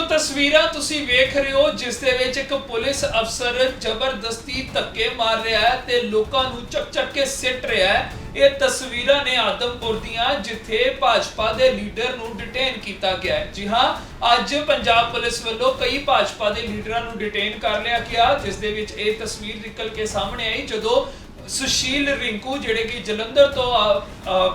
ਜੋ ਤਸਵੀਰਾਂ ਤੁਸੀਂ ਵੇਖ ਰਹੇ ਹੋ, ਜਿਸ ਦੇ ਵਿੱਚ ਇੱਕ ਪੁਲਿਸ ਅਫਸਰ ਜ਼ਬਰਦਸਤੀ ਧੱਕੇ ਮਾਰ ਰਿਹਾ ਹੈ ਤੇ ਲੋਕਾਂ ਨੂੰ ਚੱਕ ਚੱਕ ਕੇ ਸਿੱਟ ਰਿਹਾ ਹੈ। ਇਹ ਤਸਵੀਰਾਂ ਨੇ ਆਦਮਪੁਰ ਦੀਆਂ, ਜਿੱਥੇ ਭਾਜਪਾ ਦੇ ਲੀਡਰ ਨੂੰ ਡਿਟੇਨ ਕੀਤਾ ਗਿਆ ਹੈ। ਜੀ ਹਾਂ, ਅੱਜ ਪੰਜਾਬ ਪੁਲਿਸ ਵੱਲੋਂ ਕਈ ਭਾਜਪਾ ਦੇ ਲੀਡਰਾਂ ਨੂੰ ਡਿਟੇਨ ਕਰ ਲਿਆ ਗਿਆ, ਜਿਸ ਦੇ ਵਿੱਚ ਇਹ ਤਸਵੀਰ ਨਿਕਲ ਕੇ ਸਾਹਮਣੇ ਆਈ, ਜਦੋਂ ਸੁਸ਼ੀਲ ਰਿੰਕੂ, ਜਿਹੜੇ ਕਿ ਜਲੰਧਰ ਤੋਂ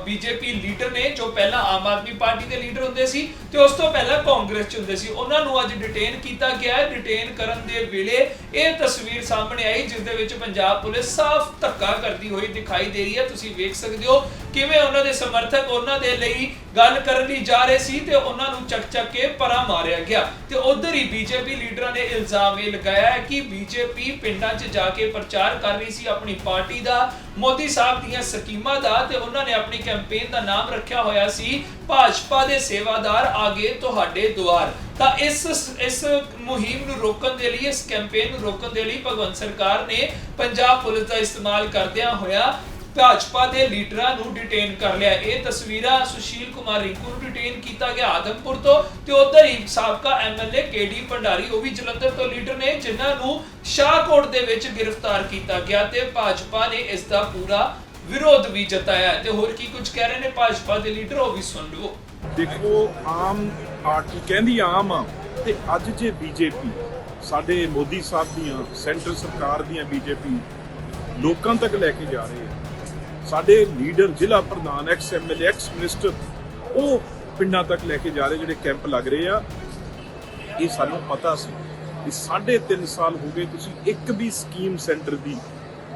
ਬੀਜੇਪੀ ਲੀਡਰ ਨੇ, ਜੋ ਪਹਿਲਾਂ ਆਮ ਆਦਮੀ ਪਾਰਟੀ ਦੇ ਲੀਡਰ ਹੁੰਦੇ ਸੀ ਤੇ ਉਸ ਤੋਂ ਪਹਿਲਾਂ ਕਾਂਗਰਸ ਚ ਹੁੰਦੇ ਸੀ। ਉਹਨਾਂ ਨੂੰ ਅੱਜ ਡਿਟੇਨ ਕੀਤਾ ਗਿਆ ਹੈ। ਡਿਟੇਨ ਕਰਨ ਦੇ ਵੇਲੇ ਇਹ ਤਸਵੀਰ ਸਾਹਮਣੇ ਆਈ, ਜਿਸ ਦੇ ਵਿੱਚ ਪੰਜਾਬ ਪੁਲਿਸ ਸਾਫ਼ ਧੱਕਾ ਕਰਦੀ ਹੋਈ ਦਿਖਾਈ ਦੇ ਰਹੀ ਹੈ। ਤੁਸੀਂ ਵੇਖ ਸਕਦੇ ਹੋ ਕਿਵੇਂ ਉਹਨਾਂ ਦੇ ਸਮਰਥਕ ਉਹਨਾਂ ਦੇ ਲਈ ਗੱਲ ਕਰਨ ਲਈ ਜਾ ਰਹੇ ਸੀ ਤੇ ਉਹਨਾਂ ਨੂੰ ਚੱਕ ਚੱਕ ਕੇ ਪਰਾਂ ਮਾਰਿਆ ਗਿਆ। ਤੇ ਉਧਰ ਹੀ ਬੀਜੇਪੀ ਲੀਡਰਾਂ ਨੇ ਇਲਜ਼ਾਮ ਇਹ ਲਗਾਇਆ ਹੈ ਕਿ ਬੀਜੇਪੀ ਪਿੰਡਾਂ 'ਚ ਜਾ ਕੇ ਪ੍ਰਚਾਰ ਕਰ ਰਹੀ ਸੀ, ਆਪਣੀ ਪਾਰਟੀ ਦਾ, ਮੋਦੀ ਸਾਹਿਬ ਦੀਆਂ ਸਕੀਮਾਂ ਦਾ ਤੇ ਉਹਨਾਂ ਨੇ ਆਪਣੀ ਕੈਂਪੇਨ ਦਾ ਨਾਮ ਰੱਖਿਆ ਹੋਇਆ ਸੀ, ਭਾਜਪਾ ਦੇ ਸੇਵਾਦਾਰ ਆਗੇ ਤੁਹਾਡੇ ਦੁਆਰ। ਤਾਂ ਇਸ ਇਸ ਮੁਹਿੰਮ ਨੂੰ ਰੋਕਣ ਦੇ ਲਈ, ਇਸ ਕੈਂਪੇਨ ਨੂੰ ਰੋਕਣ ਦੇ ਲਈ ਭਗਵੰਤ ਸਰਕਾਰ ਨੇ ਪੰਜਾਬ ਪੁਲਿਸ ਦਾ ਇਸਤੇਮਾਲ ਕਰਦਿਆਂ ਹੋਇਆ ਭਾਜਪਾ ਦੇ ਲੀਡਰਾਂ ਨੂੰ ਡਿਟੇਨ ਕਰ ਲਿਆ। ਇਹ ਤਸਵੀਰਾਂ ਸੁਸ਼ੀਲ ਕੁਮਾਰ ਰਿੰਕੂ ਨੂੰ ਡਿਟੇਨ ਕੀਤਾ ਗਿਆ ਆਦਮਪੁਰ ਤੋਂ ਤੇ ਉਧਰ ਹੀ ਸਾਬਕਾ ਐਮਐਲਏ ਕੇਡੀ ਭੰਡਾਰੀ, ਉਹ ਵੀ ਜਲੰਧਰ ਤੋਂ ਲੀਡਰ ਨੇ, ਜਿਨ੍ਹਾਂ ਨੂੰ ਸ਼ਾਹਕੋਟ ਦੇ ਵਿੱਚ ਗ੍ਰਿਫਤਾਰ ਕੀਤਾ ਗਿਆ ਤੇ ਭਾਜਪਾ ਨੇ ਇਸ ਦਾ ਪੂਰਾ ਵਿਰੋਧ ਵੀ ਜਤਾਇਆ। ਤੇ ਹੋਰ ਕੀ ਕੁਝ ਕਹਿ ਰਹੇ ਨੇ ਭਾਜਪਾ ਦੇ ਲੀਡਰ, ਉਹ ਵੀ ਸੁਣ ਲਓ ਦੇਖੋ, ਆਮ ਪਾਰਟੀ ਕਹਿੰਦੀ ਆਮ ਆ, ਤੇ ਅੱਜ ਜੇ ਬੀਜੇਪੀ ਸਾਡੇ ਮੋਦੀ ਸਾਹਿਬ ਦੀਆਂ, ਸੈਂਟਰ ਸਰਕਾਰ ਦੀਆਂ ਬੀਜੇਪੀ ਲੋਕਾਂ ਤੱਕ ਲੈ ਕੇ ਜਾ ਰਹੀ ਹੈ ਸਾਡੇ ਲੀਡਰ ਜ਼ਿਲ੍ਹਾ ਪ੍ਰਧਾਨ ਐਕਸ ਐਮਐਲਏ ਐਕਸ ਮਿਨਿਸਟਰ ਉਹ ਪਿੰਡਾਂ ਤੱਕ ਲੈ ਕੇ ਜਾ ਰਹੇ ਜਿਹੜੇ ਕੈਂਪ ਲੱਗ ਰਹੇ ਆ। ਇਹ ਸਾਨੂੰ ਪਤਾ ਸੀ ਕਿ ਸਾਢੇ ਤਿੰਨ ਸਾਲ ਹੋ ਗਏ ਤੁਸੀਂ ਇੱਕ ਵੀ ਸਕੀਮ ਸੈਂਟਰ ਦੀ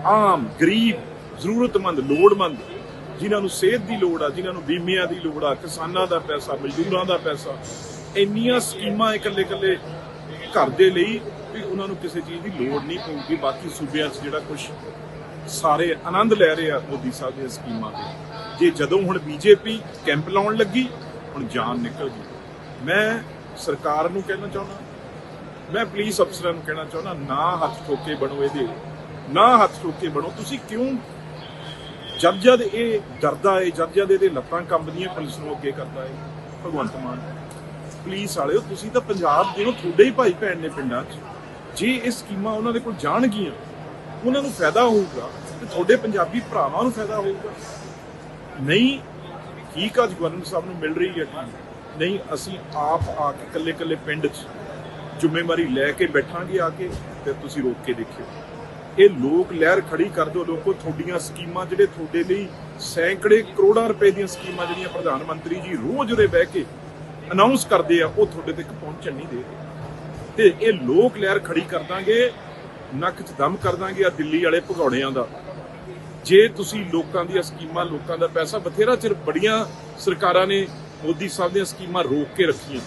ਆਮ, ਗਰੀਬ, ਜ਼ਰੂਰਤਮੰਦ, ਲੋੜਮੰਦ, ਜਿਨ੍ਹਾਂ ਨੂੰ ਸਿਹਤ ਦੀ ਲੋੜ ਆ, ਜਿਨ੍ਹਾਂ ਨੂੰ ਬੀਮਿਆਂ ਦੀ ਲੋੜ ਆ, ਕਿਸਾਨਾਂ ਦਾ ਪੈਸਾ, ਮਜ਼ਦੂਰਾਂ ਦਾ ਪੈਸਾ, ਇੰਨੀਆਂ ਸਕੀਮਾਂ ਇਕੱਲੇ ਇਕੱਲੇ ਘਰ ਦੇ ਲਈ ਵੀ ਉਹਨਾਂ ਨੂੰ ਕਿਸੇ ਚੀਜ਼ ਦੀ ਲੋੜ ਨਹੀਂ ਪਊਗੀ। ਬਾਕੀ ਸੂਬਿਆਂ 'ਚ ਜਿਹੜਾ ਕੁਝ ਸਾਰੇ ਆਨੰਦ ਲੈ ਰਹੇ ਆ ਮੋਦੀ ਸਾਹਿਬ ਦੀਆਂ ਸਕੀਮਾਂ ਤੇ। ਜੇ ਜਦੋਂ ਹੁਣ ਬੀਜੇਪੀ ਕੈਂਪ ਲਾਉਣ ਲੱਗੀ, ਹੁਣ ਜਾਨ ਨਿਕਲ ਗਈ। ਮੈਂ ਸਰਕਾਰ ਨੂੰ ਕਹਿਣਾ ਚਾਹੁੰਦਾ, ਮੈਂ ਪੁਲਿਸ ਅਫਸਰਾਂ ਨੂੰ ਕਹਿਣਾ ਚਾਹੁੰਦਾ, ਨਾ ਹੱਥ ਠੋਕੇ ਬਣੋ ਇਹਦੇ, ਨਾ ਹੱਥ ਠੋਕੇ ਬਣੋ। ਤੁਸੀਂ ਕਿਉਂ ਜਦ ਜਦ ਇਹ ਡਰਦਾ ਏ ਜਦ ਜਦ ਇਹਦੇ ਲੱਤਾਂ ਕੰਬਦੀਆਂ, ਪੁਲਿਸ ਨੂੰ ਅੱਗੇ ਕਰਦਾ ਏ? ਭਗਵੰਤ ਮਾਨ, ਪੁਲਿਸ ਵਾਲਿਓ, ਤੁਸੀਂ ਤਾਂ ਪੰਜਾਬ ਦੇ ਤੁਹਾਡੇ ਹੀ ਭਾਈ ਭੈਣ ਨੇ ਪਿੰਡਾਂ 'ਚ। ਜੇ ਇਹ ਸਕੀਮਾਂ ਉਹਨਾਂ ਦੇ ਕੋਲ ਜਾਣਗੀਆਂ ਉਹਨਾਂ ਨੂੰ ਫਾਇਦਾ ਹੋਊਗਾ ਤੇ ਤੁਹਾਡੇ ਪੰਜਾਬੀ ਭਰਾਵਾਂ ਨੂੰ ਫਾਇਦਾ ਹੋਊਗਾ। ਨਹੀਂ ਠੀਕ ਆ ਗਵਰਨਰ ਸਾਹਿਬ ਨੂੰ ਮਿਲ ਰਹੀ ਹੈ ਠੀਕ ਨਹੀਂ, ਅਸੀਂ ਆਪ ਆ ਕੇ ਇਕੱਲੇ ਇਕੱਲੇ ਪਿੰਡ 'ਚ ਜ਼ਿੰਮੇਵਾਰੀ ਲੈ ਕੇ ਬੈਠਾਂਗੇ ਆ ਕੇ ਤੇ ਤੁਸੀਂ ਰੋਕ ਕੇ ਦੇਖਿਓ। ਇਹ ਲੋਕ ਲਹਿਰ ਖੜੀ ਕਰ ਦਿਓ ਲੋਕੋ, ਤੁਹਾਡੀਆਂ ਸਕੀਮਾਂ ਜਿਹੜੇ ਤੁਹਾਡੇ ਲਈ ਸੈਂਕੜੇ ਕਰੋੜਾਂ ਰੁਪਏ ਦੀਆਂ ਸਕੀਮਾਂ ਜਿਹੜੀਆਂ ਪ੍ਰਧਾਨ ਮੰਤਰੀ ਜੀ ਰੋਜ਼ ਉਰੇ ਬਹਿ ਕੇ ਅਨਾਉਂਸ ਕਰਦੇ ਆ, ਉਹ ਤੁਹਾਡੇ ਤੱਕ ਪਹੁੰਚਣ ਨਹੀਂ ਦੇ ਤੇ ਇਹ ਲੋਕ ਲਹਿਰ ਖੜੀ ਕਰ ਦਾਂਗੇ ਨੱਕ 'ਚ ਦਮ ਕਰ ਦਾਂਗੇ ਆ ਦਿੱਲੀ ਵਾਲੇ ਭਗੌੜਿਆਂ ਦਾ। ਜੇ ਤੁਸੀਂ ਲੋਕਾਂ ਦੀਆਂ ਸਕੀਮਾਂ, ਲੋਕਾਂ ਦਾ ਪੈਸਾ, ਬਥੇਰਾ ਚਿਰ ਬੜੀਆਂ ਸਰਕਾਰਾਂ ਨੇ ਮੋਦੀ ਸਾਹਿਬ ਦੀਆਂ ਸਕੀਮਾਂ ਰੋਕ ਕੇ ਰੱਖੀਆਂ,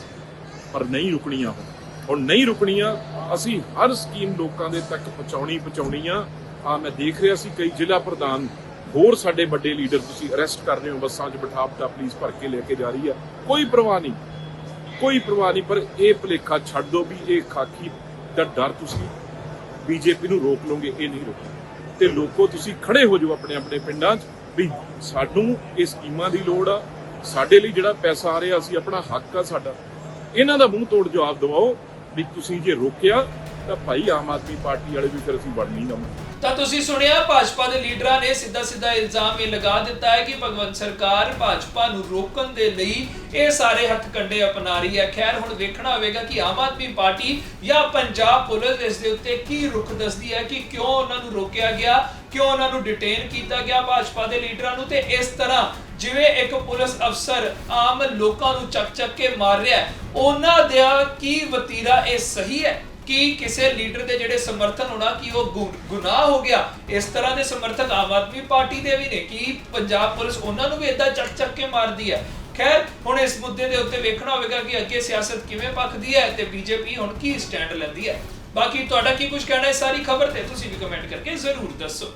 ਪਰ ਨਹੀਂ ਰੁਕਣੀਆਂ ਹੁਣ। ਹੁਣ ਨਹੀਂ ਰੁਕਣੀਆਂ, ਅਸੀਂ ਹਰ ਸਕੀਮ ਲੋਕਾਂ ਦੇ ਤੱਕ ਪਹੁੰਚਾਉਣੀ ਪਹੁੰਚਾਉਣੀ ਆ ਆ ਮੈਂ ਦੇਖ ਰਿਹਾ ਸੀ, ਕਈ ਜ਼ਿਲ੍ਹਾ ਪ੍ਰਧਾਨ ਹੋਰ ਸਾਡੇ ਵੱਡੇ ਲੀਡਰ ਤੁਸੀਂ ਅਰੈਸਟ ਕਰ ਰਹੇ ਹੋ, ਬੱਸਾਂ 'ਚ ਬਿਠਾ ਬਿਠਾ ਪੁਲਿਸ ਭਰ ਕੇ ਲੈ ਕੇ ਜਾ ਰਹੀ ਆ। ਕੋਈ ਪਰਵਾਹ ਨਹੀਂ, ਕੋਈ ਪਰਵਾਹ ਨਹੀਂ, ਪਰ ਇਹ ਭੁਲੇਖਾ ਛੱਡ ਦਿਓ ਵੀ ਇਹ ਖਾਕੀ ਦਾ ਡਰ ਤੁਸੀਂ ਬੀਜੇਪੀ ਨੂੰ ਰੋਕ ਲਓਗੇ, ਇਹ ਨਹੀਂ ਰੋਕਣਾ। ਤੇ ਲੋਕੋ ਤੁਸੀਂ ਖੜੇ ਹੋ ਜਾਓ ਆਪਣੇ ਆਪਣੇ ਪਿੰਡਾਂ 'ਚ, ਵੀ ਸਾਨੂੰ ਇਹ ਸਕੀਮਾਂ ਦੀ ਲੋੜ ਆ, ਸਾਡੇ ਲਈ ਜਿਹੜਾ ਪੈਸਾ ਆ ਰਿਹਾ, ਅਸੀਂ ਆਪਣਾ ਹੱਕ ਆ ਸਾਡਾ। ਇਹਨਾਂ ਦਾ ਮੂੰਹ ਤੋੜ ਜਵਾਬ ਦਿਵਾਓ ਵੀ ਤੁਸੀਂ ਜੇ ਰੋਕਿਆ ਤਾਂ ਭਾਈ ਆਮ ਆਦਮੀ ਪਾਰਟੀ ਵਾਲੇ ਵੀ ਫਿਰ ਅਸੀਂ ਵੜ ਨਹੀਂ ਦਵਾਂਗੇ ਤਾਂ ਤੁਸੀਂ ਸੁਣਿਆ, ਭਾਜਪਾ ਦੇ ਲੀਡਰਾਂ ਨੇ ਸਿੱਧਾ ਸਿੱਧਾ ਇਲਜ਼ਾਮ ਇਹ ਲਗਾ ਦਿੱਤਾ ਹੈ ਕਿ ਭਗਵੰਤ ਸਰਕਾਰ ਭਾਜਪਾ ਨੂੰ ਰੋਕਣ ਦੇ ਲਈ ਇਹ ਸਾਰੇ ਹੱਥਕੰਡੇ ਅਪਣਾ ਰਹੀ ਹੈ। ਖੈਰ, ਹੁਣ ਵੇਖਣਾ ਹੋਵੇਗਾ ਕਿ ਆਮ ਆਦਮੀ ਪਾਰਟੀ ਜਾਂ ਪੰਜਾਬ ਪੁਲਿਸ ਇਸ ਦੇ ਉੱਤੇ ਕੀ ਰੁਖ ਦੱਸਦੀ ਹੈ ਕਿ ਕਿਉਂ ਉਹਨਾਂ ਨੂੰ ਰੋਕਿਆ ਗਿਆ, ਕਿਉਂ ਉਹਨਾਂ ਨੂੰ ਡਿਟੇਨ ਕੀਤਾ ਗਿਆ ਭਾਜਪਾ ਦੇ ਲੀਡਰਾਂ ਨੂੰ ਤੇ ਇਸ ਤਰ੍ਹਾਂ ਜਿਵੇਂ ਇੱਕ ਪੁਲਿਸ ਅਫਸਰ ਆਮ ਲੋਕਾਂ ਨੂੰ ਚੱਕ ਚੱਕ ਕੇ ਮਾਰ ਰਿਹਾ ਹੈ, ਉਹਨਾਂ ਦਾ ਕੀ ਵਤੀਰਾ ਇਹ ਸਹੀ ਹੈ? ਕਿ ਕਿਸੇ ਲੀਡਰ ਦੇ ਜਿਹੜੇ ਸਮਰਥਨ ਹੋਣਾ, ਕਿ ਉਹ ਗੁਨਾਹ ਹੋ ਗਿਆ, ਇਸ ਤਰ੍ਹਾਂ ਦੇ ਸਮਰਥਕ ਆਮ ਆਦਮੀ ਪਾਰਟੀ ਦੇ ਵੀ ਨੇ, ਕਿ ਪੰਜਾਬ ਪੁਲਿਸ ਉਹਨਾਂ ਨੂੰ ਵੀ ਇਦਾਂ ਚੱਕ ਚੱਕ ਕੇ ਮਾਰਦੀ ਹੈ। ਖੈਰ, ਹੁਣ ਇਸ ਮੁੱਦੇ ਦੇ ਉੱਤੇ ਵੇਖਣਾ ਹੋਵੇਗਾ ਕਿ ਅੱਗੇ ਸਿਆਸਤ ਕਿਵੇਂ ਪੱਕਦੀ ਹੈ ਤੇ ਬੀਜੇਪੀ ਹੁਣ ਕੀ ਸਟੈਂਡ ਲੈਂਦੀ ਹੈ। ਬਾਕੀ ਤੁਹਾਡਾ ਕੀ ਕੁਝ ਕਹਿਣਾ ਹੈ, ਸਾਰੀ ਖਬਰ ਤੇ ਤੁਸੀਂ ਵੀ ਕਮੈਂਟ ਕਰਕੇ ਜ਼ਰੂਰ ਦੱਸੋ।